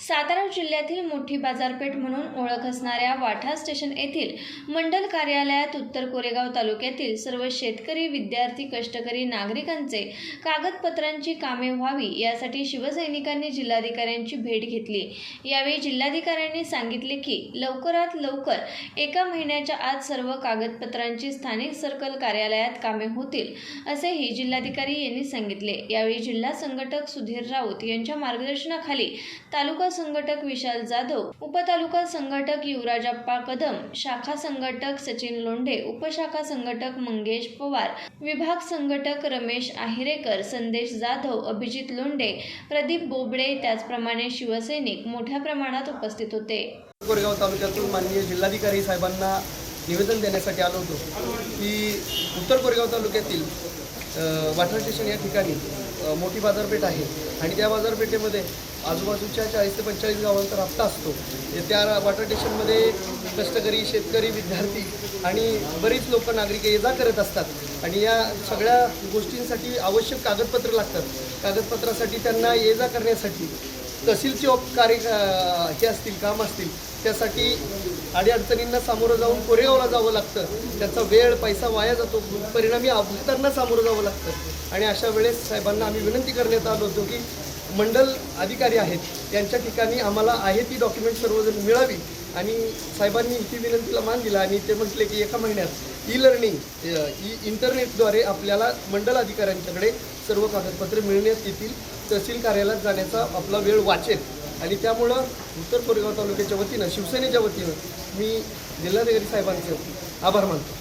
सातारा जिल्ह्यातील मोठी बाजारपेठ म्हणून ओळख असणाऱ्या वाठा स्टेशन येथील मंडल कार्यालयात उत्तर कोरेगाव तालुक्यातील सर्व शेतकरी विद्यार्थी कष्टकरी नागरिकांचे कागदपत्रांची कामे व्हावी यासाठी शिवसैनिकांनी जिल्हाधिकाऱ्यांची भेट घेतली. यावेळी जिल्हाधिकाऱ्यांनी सांगितले की लवकरात लवकर एका महिन्याच्या आत सर्व कागदपत्रांची स्थानिक सर्कल कार्यालयात कामे होतील असेही जिल्हाधिकारी यांनी सांगितले. यावेळी जिल्हा संघटक सुधीर राऊत यांच्या मार्गदर्शनाखाली तालुका संघटक विशाल जाधव उपतालुका संघटक युवराजप्पा कदम शाखा संघटक सचिन लोंढे उपशाखा संघटक मंगेश पवार विभाग संघटक रमेश आहिरेकर संदेश जाधव अभिजित लोंढे प्रदीप बोबडे त्याचप्रमाणे शिवसैनिक मोठ्या प्रमाणात उपस्थित होते. कोरेगाव तालुक्यातून माननीय जिल्हाधिकारी साहेबांना निवेदन देण्यासाठी आलो होतो की उत्तर कोरेगाव तालुक्यातील वाटर स्टेशन या ठिकाणी मोठी बाजारपेठ आहे. आणि त्या बाजारपेठेमध्ये आजूबाजूच्या चाळीस ते पंचेचाळीस गावांचा रस्ता असतो. म्हणजे त्या वाटर स्टेशनमध्ये कष्टकरी शेतकरी विद्यार्थी आणि बरीच लोक नागरिक ये जा करत असतात. आणि या सगळ्या गोष्टींसाठी आवश्यक कागदपत्र लागतात. कागदपत्रासाठी त्यांना ये जा करण्यासाठी तहसीलचे कार्य हे असतील काम असतील त्यासाठी अडीअडचणींना सामोरं जाऊन कोरेगावला जावं लागतं. त्याचा वेळ पैसा वाया जातो. परिणामी अपघातांना सामोरं जावं लागतं. आणि अशा वेळेस साहेबांना आम्ही विनंती करण्यात आलो होतो की मंडल अधिकारी आहेत त्यांच्या ठिकाणी आम्हाला आहे ती डॉक्युमेंट सर्वजण मिळावी. आणि साहेबांनी ती विनंतीला मान दिला आणि ते म्हटले की एका महिन्यात ई लर्निंग ई इंटरनेटद्वारे आपल्याला मंडल अधिकाऱ्यांच्याकडे सर्व कागदपत्रे मिळण्यात येतील तहसील कार्यालयात जाण्याचा आपला वेळ वाचेल. आणि त्यामुळं उत्तर कोरेगाव तालुक्याच्या वतीनं शिवसेनेच्या वतीनं मी जिल्हाधिकारी साहेबांचे आभार मानतो.